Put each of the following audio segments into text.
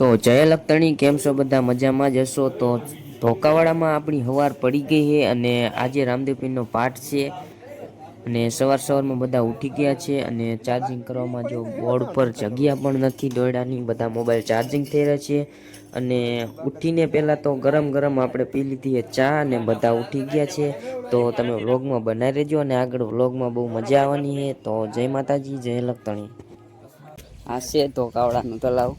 તો જય લખતણી કેમ છો? બધા મજામાં જ હશો? તો ધોકાવાડામાં આપણી હવાર પડી ગઈ છે અને આજે રામદેવપીરનો પાઠ છે. અને સવાર સવારમાં બધા ઉઠી ગયા છે અને ચાર્જિંગ કરવામાં જો બોર્ડ પર જગ્યા પણ નથી દોડાની બધા મોબાઈલ ચાર્જિંગ થઈ રહ્યા છે. અને ઉઠીને પહેલાં તો ગરમ ગરમ આપણે પી લીધી છે ચા અને બધા ઉઠી ગયા છે. તો તમે વ્લોગમાં બનાવી રહેજો અને આગળ વ્લોગમાં બહુ મજા આવવાની છે. તો જય માતાજી, જય લખતણી. આ છે ધોકાવાડાનું તલાવ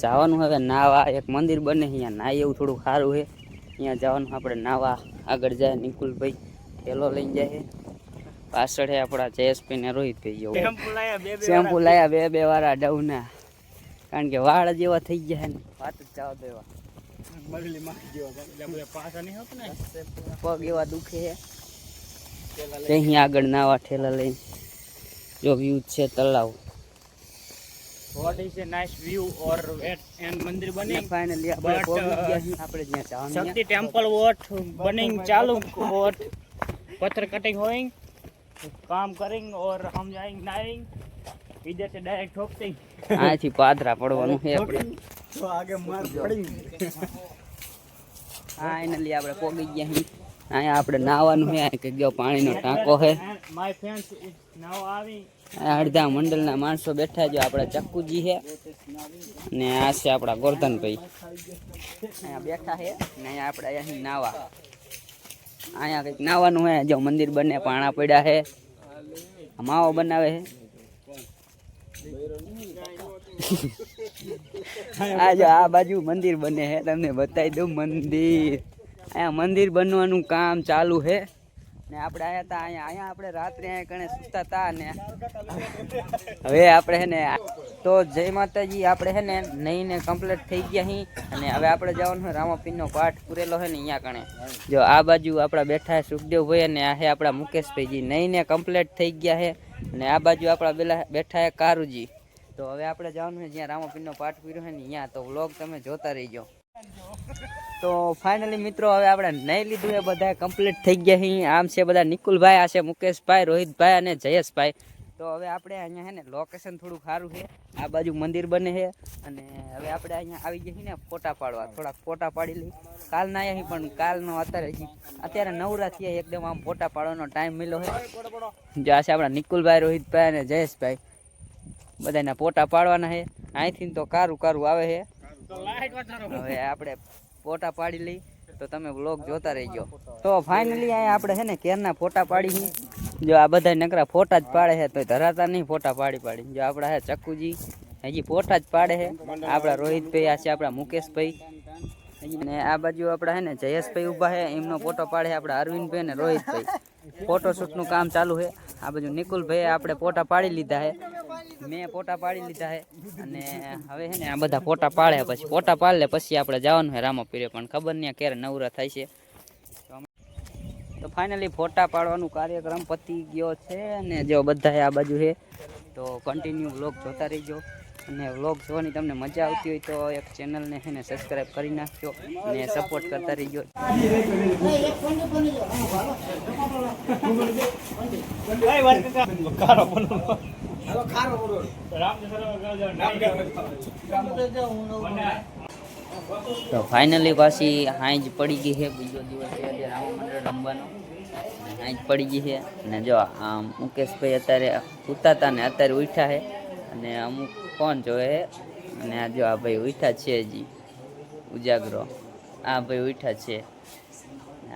જવાનું હવે નાવા એક મંદિર બને અહીંયા નાય એવું થોડું સારું છે. અહીંયા જવાનું આપણે નાવા આગળ જાય નિકુલભાઈ થેલો લઈને જાય પાછળ હે આપણા જયેશભાઈ ને રોહિતભાઈ જેવું શેમ્પુ લાયા બે બે વાળા. ડવના. કારણ કે વાળ જેવા થઈ ગયા ને વાત જ જવા દેવા. પગ એવા દુખે છે. તે અહીંયા આગળ નાવા ઠેલા લઈને. જો વ્યૂ છે તલાવ what is a nice view or at and મંદિર બની? ફાઇનલી આપણે પહોંચી ગયા uh, છીએ. આપણે જ્યાં જવાનું શક્તિ ટેમ્પલ વોટ બનિંગ ચાલુ. વોટ પથ્થર કટિંગ હોઈંગ કામ કરિંગ ઓર હમ જાઈંગ નાઈંગ ઈધર સે ડાયરેક્ટ ઠોકતી. આથી પાદરા પડવાનું છે આપણે. તો આગે માર પડી. ફાઇનલી આપણે પહોંચી ગયા છીએ. અહીંયા આપણે નાવાનું છે કે ગયો પાણીનો ટાંકો છે અડધા મંડળના માણસો બેઠા જો આપણા ચક્કુજી છે ને આ છે આપણા ગોરધનભાઈ અહીંયા બેઠા છે ને અહીંયા આપણે અહીંયાથી નાવા અહીંયા કંઈક નાવાનું છે જો મંદિર બંને પાણા પડ્યા છે માવો બનાવે છે આ જો આ બાજુ મંદિર બને છે તમને બતાવી દઉં મંદિર અહીંયા મંદિર બનવાનું કામ ચાલુ છે. ને આપણે આયા હતા અહીંયા અહીંયા આપણે રાત્રે અહીંયા કણે સૂતા હતા ને. હવે આપણે છે ને તો જય માતાજી, આપણે છે ને નહીં ને કમ્પ્લીટ થઈ ગયા હી. અને હવે આપણે જવાનું છે રામાપીરનો પાઠ પૂરેલો છે ને અહીંયા કણે જો આ બાજુ આપણા બેઠા છે સુખદેવભાઈ અને આ છે આપણા મુકેશભાઈજી. નહીં ને કમ્પ્લીટ થઈ ગયા છે. અને આ બાજુ આપણા પેલા બેઠા છે કારુજી. તો હવે આપણે જવાનું છે જ્યાં રામાપીરનો પાઠ પૂર્યો છે ને અહીંયા તો વ્લોગ તમે જોતા રહીજો. તો ફાઇનલી મિત્રો હવે આપણે નહીં લીધું એ બધા કમ્પ્લીટ થઈ ગયા અહીં આમ છે બધા નિકુલભાઈ આ છે મુકેશભાઈ રોહિતભાઈ અને જયેશભાઈ. તો હવે આપણે અહીંયા છે ને લોકેશન થોડું સારું છે. આ બાજુ મંદિર બને છે અને હવે આપણે અહીંયા આવી જઈએ ને ફોટા પાડવા. થોડાક ફોટા પાડી લઈ કાલ ના અહીં પણ કાલનો અત્યારે અત્યારે નવરા થયા એકદમ આમ ફોટા પાડવાનો ટાઈમ મળ્યો છે જો આ છે આપણા નિકુલભાઈ રોહિતભાઈ અને જયેશભાઈ. બધાના ફોટા પાડવાના છે. અહીંથી તો કારું કારું આવે છે. હવે આપણે ફોટા પાડી લઈ, તો તમે વ્લોગ જોતા રહેજો. તો ફાઇનલી અહીંયા આપણે છે ને કેરના ફોટા પાડી છે. જો આ બધા નકરા ફોટા જ પાડે છે તો ધરાતા નહીં ફોટા પાડી પાડી. જો આપણા છે ચક્કુજી હજી ફોટા જ પાડે છે. આપણા રોહિતભાઈ આ છે, આપણા મુકેશભાઈ. અને આ બાજુ આપણા છે ને જયેશભાઈ ઊભા છે, એમનો ફોટો પાડે છે આપણા અરવિંદભાઈ ને રોહિતભાઈ. ફોટોશૂટનું કામ ચાલુ છે. આ બાજુ નિકુલભાઈ આપણે ફોટા પાડી લીધા છે. મેં ફોટા પાડી લીધા છે અને હવે છે ને આ બધા ફોટા પાડે પછી. ફોટા પાડે પછી આપણે જવાનું છે રામાપીરે, પણ ખબર નહીં ક્યારે નવરા થાય છે. તો ફાઇનલી ફોટા પાડવાનું કાર્યક્રમ પતી ગયો છે અને જો બધા આ બાજુ છે તો કન્ટિન્યુ વ્લોગ જોતા રહીજો. અને વ્લોગ જોવાની તમને મજા આવતી હોય તો એક ચેનલને છે ને સબસ્ક્રાઈબ કરી નાખજો અને સપોર્ટ કરતા રહીજો. તો ફાઇનલી પાછી હાંજ પડી ગઈ છે, બીજો દિવસ રમવાનો. હાંજ પડી ગઈ છે. અને જો આમ મુકેશભાઈ અત્યારે ઉતાતા ને અત્યારે ઉઠ્યા છે. અને અમુક ફોન જોવે છે. અને આ જો આ ભાઈ ઉઠ્યા છે હજી. ઉજાગરો. આ ભાઈ ઉઠ્યા છે.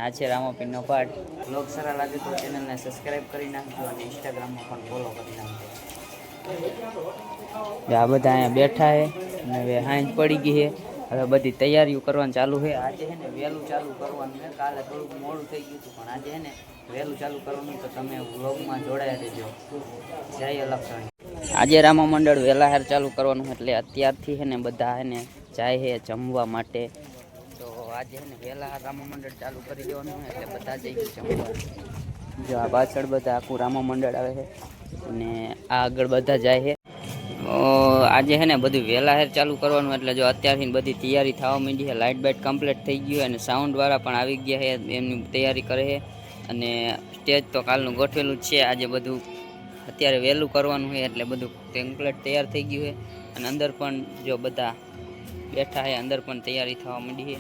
આ છે રામાપીરનો પાઠ. બ્લોગ સારા લાગે તો ચેનલને સબસ્ક્રાઈબ કરી નાખજો અને ઇન્સ્ટાગ્રામમાં પણ ફોલો કરી નાખજો. આ બધા અહીંયા બેઠા છે અને હવે હાંજ પડી ગઈ છે. હવે બધી તૈયારીઓ કરવાનું ચાલુ છે. આજે છે ને વહેલું ચાલુ કરવાનું છે. કાલે થોડુંક મોડું થઈ ગયું હતું પણ આજે છે ને વહેલું ચાલુ કરવાનું તો તમે વ્લોગમાં જોડાયા રહેજો. જય અલગ આજે રામા મંડળ વહેલા હાર ચાલુ કરવાનું એટલે અત્યારથી છે ને બધા છે ને જાય છે જમવા માટે. આજે ને વહેલા રામ મંડળ ચાલુ કરી દેવાનું એટલે બધા જઈ જમવા જો આ પાછળ બધા આખું રામા મંડળ આવે છે અને આ આગળ બધા જાય છે. આજે છે ને બધું વહેલા હેર ચાલુ કરવાનું, એટલે જો અત્યારથી બધી તૈયારી થવા માંડી છે લાઇટ બાઇટ કમ્પ્લીટ થઈ ગયું અને સાઉન્ડવાળા પણ આવી ગયા છે, એમની તૈયારી કરે છે. અને સ્ટેજ તો કાલનું ગોઠવેલું જ છે, આજે બધું અત્યારે વહેલું કરવાનું છે, એટલે બધું ટેમ્પલેટ તૈયાર થઈ ગયું છે. અને અંદર પણ જો બધા બેઠા છે, અંદર પણ તૈયારી થવા માંડી છે.